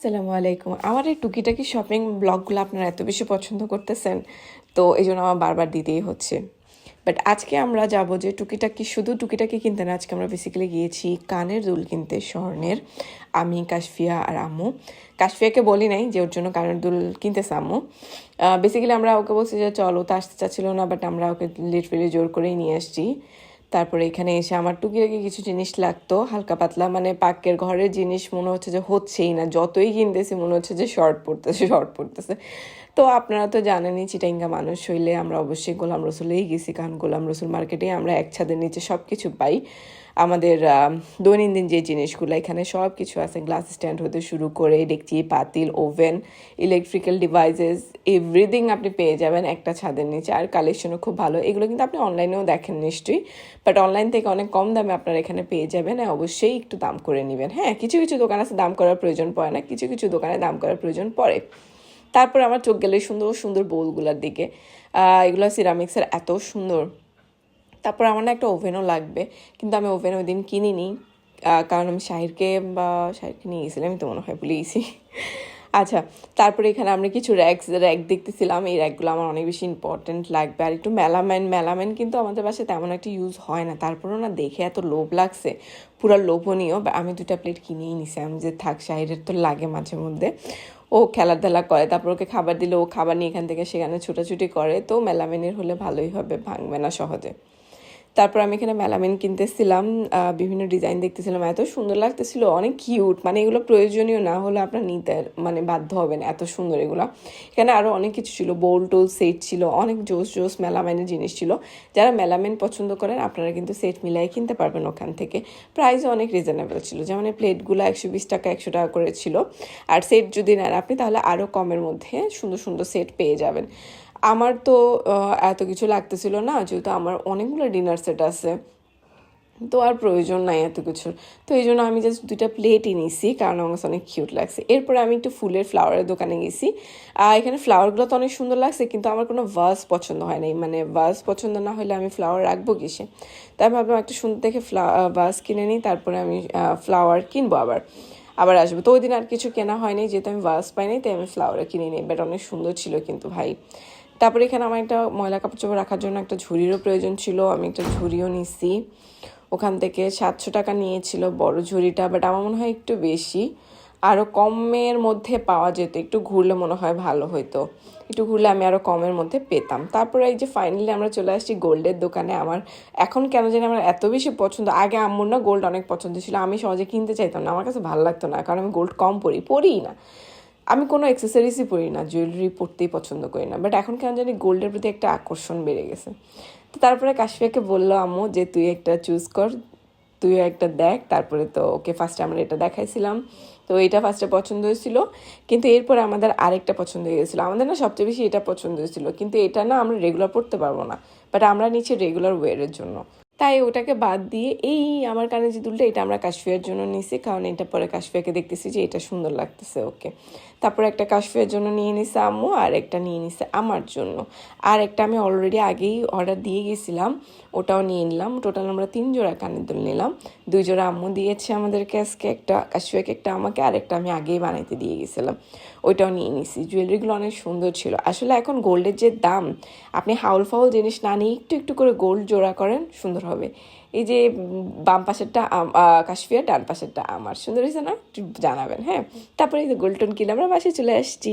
আসসালামু আলাইকুম। আমার এই টুকিটাকি শপিং ব্লগগুলো আপনারা এত বেশি পছন্দ করতেছেন, তো এই জন্য আমার বারবার দিতেই হচ্ছে। বাট আজকে আমরা যাব যে টুকিটাকি, শুধু টুকিটাকি কিনতে না, আজকে আমরা বেসিক্যালি গিয়েছি কানের দুল কিনতে, স্বর্ণের। আমি, কাশফিয়া আর আম্মু। কাশফিয়াকে বলি নাই যে ওর জন্য কানের দুল কিনতেছে আম্মু। বেসিক্যালি আমরা ওকে বলছি যে চলো তো আসতে চাচ্ছিল না বাট আমরা ওকে লিটারেলি জোর করেই নিয়ে আসছি। তারপরে এখানে এসে আমার টুকিটাকি কিছু জিনিস লাগতো, হালকা পাতলা মানে পাকের ঘরের জিনিস মনে হচ্ছে যে হচ্ছেই না। যতই কিনতেছি মনে হচ্ছে যে শর্ট পড়তেছে শর্ট পড়তেছে। তো আপনারা তো জানেনই চিটাইঙ্গা মানুষ হইলে আমরা অবশ্যই গোলাম রসুলেই গেছি, কারণ গোলাম রসুল মার্কেটে আমরা এক ছাদের নিচে সব কিছু পাই। আমাদের দৈনন্দিন যে জিনিসগুলো, এখানে সব কিছু আছে। গ্লাস স্ট্যান্ড হতে শুরু করে, ডেকচি, পাতিল, ওভেন, ইলেকট্রিক্যাল ডিভাইসেস, এভরিথিং আপনি পেয়ে যাবেন একটা ছাদের নিচে। আর কালেকশনও খুব ভালো। এগুলো কিন্তু আপনি অনলাইনেও দেখেন নিশ্চয়ই। বাট অনলাইন থেকে অনেক কম দামে আপনারা এখানে পেয়ে যাবেন। হ্যাঁ অবশ্যই একটু দাম করে নেবেন। হ্যাঁ কিছু কিছু দোকান আছে, দাম করার প্রয়োজন পড়ে না। কিছু কিছু দোকানে দাম করার প্রয়োজন পড়ে। তারপর আমার চোখ গেলে সুন্দর সুন্দর বোলগুলোর দিকে। এগুলো সিরামিক্সের এত সুন্দর। তারপর আমার না একটা ওভেনও লাগবে। কিন্তু আমি ওভেন ওই দিন কিনিনি। কারণ আমি শাহিরকে বা শাহিরকে নিয়ে গেছিলাম তো মনে হয় ভুলে আচ্ছা তারপরে এখানে আমরা কিছু র্যাক র্যাক দেখতেছিলাম। এই র্যাকগুলো আমার অনেক বেশি ইম্পর্টেন্ট লাগবে। আর একটু মেলামেন মেলামেন কিন্তু আমাদের বাসায় তেমন একটা ইউজ হয় না। তারপরেও না দেখে এত লোভ লাগছে। পুরো লোভনীয়। আমি দুটা প্লেট কিনেই নিছি। আমি যে থাক, শাহিরের তো লাগে মাঝে মধ্যে। ও খেলাধুলা করে। তারপর ওকে খাবার দিলে। ও খাবার নিয়ে এখান থেকে সেখানে ছুটাছুটি করে। তো মেলামেনের হলে ভালোই হবে। ভাঙবে না সহজে। তারপর আমি এখানে মেলামিন কিনতেছিলাম বিভিন্ন ডিজাইন দেখতেছিলাম, এত সুন্দর লাগতেছিল, অনেক কিউট মানে এগুলো প্রয়োজনীয় না হলে আপনার নিতে মানে বাধ্য হবেন এত সুন্দর এগুলো। এখানে আরও অনেক কিছু ছিল, বোল টোল সেট ছিল, অনেক জোস জোস মেলামাইনের জিনিস ছিল। যারা মেলামাইন পছন্দ করেন, আপনারা কিন্তু সেট মিলাই কিনতে পারবেন ওখান থেকে। প্রাইসও অনেক রিজনেবল ছিল, যেমন প্লেটগুলো একশো বিশ টাকা, একশো টাকা করে ছিল। আর সেট যদি নেন আপনি, তাহলে আরও কমের মধ্যে সুন্দর সুন্দর সেট পেয়ে যাবেন। আমার তো এত কিছু লাগতেছিল না, যেহেতু আমার অনেকগুলো ডিনার সেট আছে। তো আর প্রয়োজন নাই এত কিছুর। তো এই জন্য আমি জাস্ট দুইটা প্লেটই নিছি, কারণ আমার অনেক কিউট লাগছে। এরপরে আমি একটু ফুলের ফ্লাওয়ারের দোকানে গেছি। আর এখানে ফ্লাওয়ারগুলো তো অনেক সুন্দর লাগছে, কিন্তু আমার কোনো ভাস পছন্দ হয় নাই। মানে ভাস পছন্দ না হলে আমি ফ্লাওয়ার রাখব কিসে? তাই ভাবলাম একটা সুন্দর দেখে ফ্লা ভাস কিনে নিই, তারপরে আমি ফ্লাওয়ার কিনবো আবার। আবার আসব। তো ওই দিন আর কিছু কেনা হয়নি যেহেতু আমি ভাস পাইনি তাই আমি ফ্লাওয়ার কিনে নিই। বাট অনেক সুন্দর ছিল কিন্তু ভাই। তারপরে এখানে আমার একটা ময়লা কাপড় চোপড় রাখার জন্য একটা ঝুড়িরও প্রয়োজন ছিল, আমি একটা ঝুড়িও নিছি। ওখান থেকে সাতশো টাকা নিয়েছিল বড় ঝুড়িটা বাট আমার মনে হয় একটু বেশি। আরও কমের মধ্যে পাওয়া যেত, একটু ঘুরলে মনে হয় ভালো হতো একটু ঘুরলে আমি আরও কমের মধ্যে পেতাম। তারপরে এই যে ফাইনালি আমরা চলে আসছি গোল্ডের দোকানে, আমার এখন কেন জানি আমার এত বেশি পছন্দ। আগে আম্মুর না গোল্ড অনেক পছন্দ ছিল, আমি সহজে কিনতে চাইতাম না, আমার কাছে ভালো লাগতো না, কারণ আমি গোল্ড কম পরি, পরিই না। আমি কোনো অ্যাক্সেসরিজই পরি না জুয়েলারি পরতেই পছন্দ করি না বাট এখন কেন জানি গোল্ডের প্রতি একটা আকর্ষণ বেড়ে গেছে। তো তারপরে কাশফিয়াকে বলল, আম্মু, যে তুই একটা চুজ কর তুইও একটা দেখ। তারপরে তো ওকে ফার্স্টে আমরা এটা দেখাইছিলাম। তো এটা ফার্স্টে পছন্দ হয়েছিল, কিন্তু এরপরে আমাদের আরেকটা পছন্দ হয়ে গেছিল। আমাদের না সবচেয়ে বেশি এটা পছন্দ হয়েছিল, কিন্তু এটা না আমরা রেগুলার পড়তে পারব না বাট আমরা নিচ্ছি রেগুলার ওয়ারের জন্য। তাই ওটাকে বাদ দিয়ে এই আমার কানে যে দুলটা, এটা আমরা কাশফিয়ার জন্য নিছি, কারণ এটা পরে কাশফিয়াকে দেখতেছি যে এটা সুন্দর লাগতেছে ওকে। তারপরে একটা কাশফিয়ার জন্য নিয়ে নিছে আম্মু, আর একটা নিয়ে নিছে আমার জন্য। আর একটা আমি অলরেডি আগেই অর্ডার দিয়ে গেছিলাম, ওটাও নিয়ে নিলাম। টোটাল আমরা তিন জোড়া কানের দুল নিলাম। দুই জোড়া আম্মু দিয়েছে আমাদেরকে আজকে একটা কাশফিয়াকে একটা আমাকে, আর একটা আমি আগেই বানাইতে দিয়ে গেছিলাম। ওইটাও নিয়ে নিছি। জুয়েলারিগুলো অনেক সুন্দর ছিল। আসলে এখন গোল্ডের যে দাম, আপনি হাউল ফাউল জিনিস না নিয়ে একটু একটু করে গোল্ড জোড়া করেন, সুন্দর হবে। এই যে বাম পাশেরটা কাশ্মীর ডান পাশেরটা আমার। সুন্দর হয়েছে না? একটু জানাবেন হ্যাঁ? তারপরে এই যে গোল্ডন কিনে আমরা বাসে চলে আসছি।